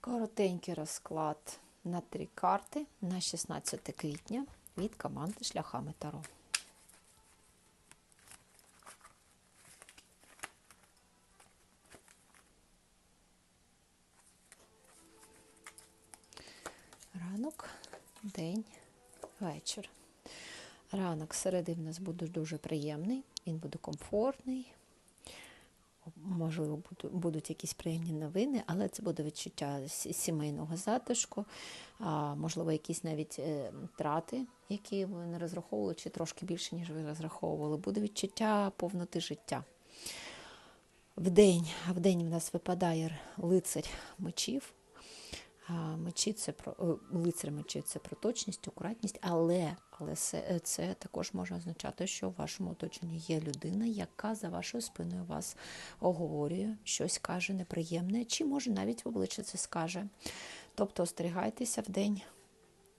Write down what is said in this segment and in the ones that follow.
Коротенький розклад на три карти на 16 квітня від команди Шляхами Таро. Ранок, день, вечір. Ранок середи в нас буде дуже приємний, він буде комфортний. Можливо, будуть якісь приємні новини, але це буде відчуття сімейного затишку, можливо, якісь навіть е, трати, які ви не розраховували, чи трошки більше, ніж ви розраховували. Буде відчуття повноти життя. Вдень, день в нас випадає лицарь мечів. Мечі це про е, лицар мечів це про точність, акуратність, але, але це, це також може означати, що в вашому оточенні є людина, яка за вашою спиною вас оговорює, щось каже неприємне, чи може навіть в обличчя це скаже. Тобто остерігайтеся в день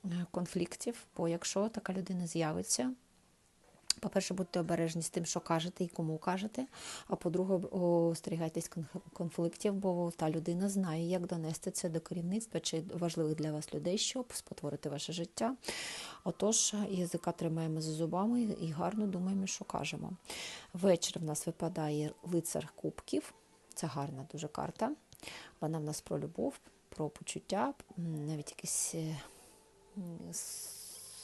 е, конфліктів, бо якщо така людина з'явиться, по-перше, будьте обережні з тим, що кажете і кому кажете. А по-друге, остерігайтесь кон- конфліктів, бо та людина знає, як донести це до керівництва чи важливих для вас людей, щоб спотворити ваше життя. Отож, язика тримаємо за зубами і гарно думаємо, що кажемо. Ввечері в нас випадає лицар кубків. Це гарна дуже карта. Вона в нас про любов, про почуття, навіть якісь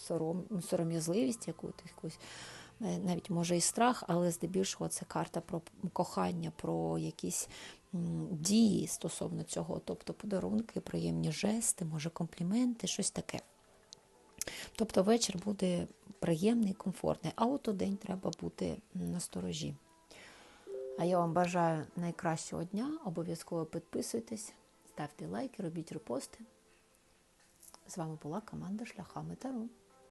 сором, сором'язливість, яку якусь навіть може і страх, але здебільшого це карта про кохання, про якісь дії стосовно цього, тобто подарунки, приємні жести, може компліменти, щось таке. Тобто вечір буде приємний, комфортний, а от у день треба бути на сторожі. А я вам бажаю найкращого дня. Обов'язково підписуйтесь, ставте лайки, робіть репости. З вами була команда Шляхами Таро.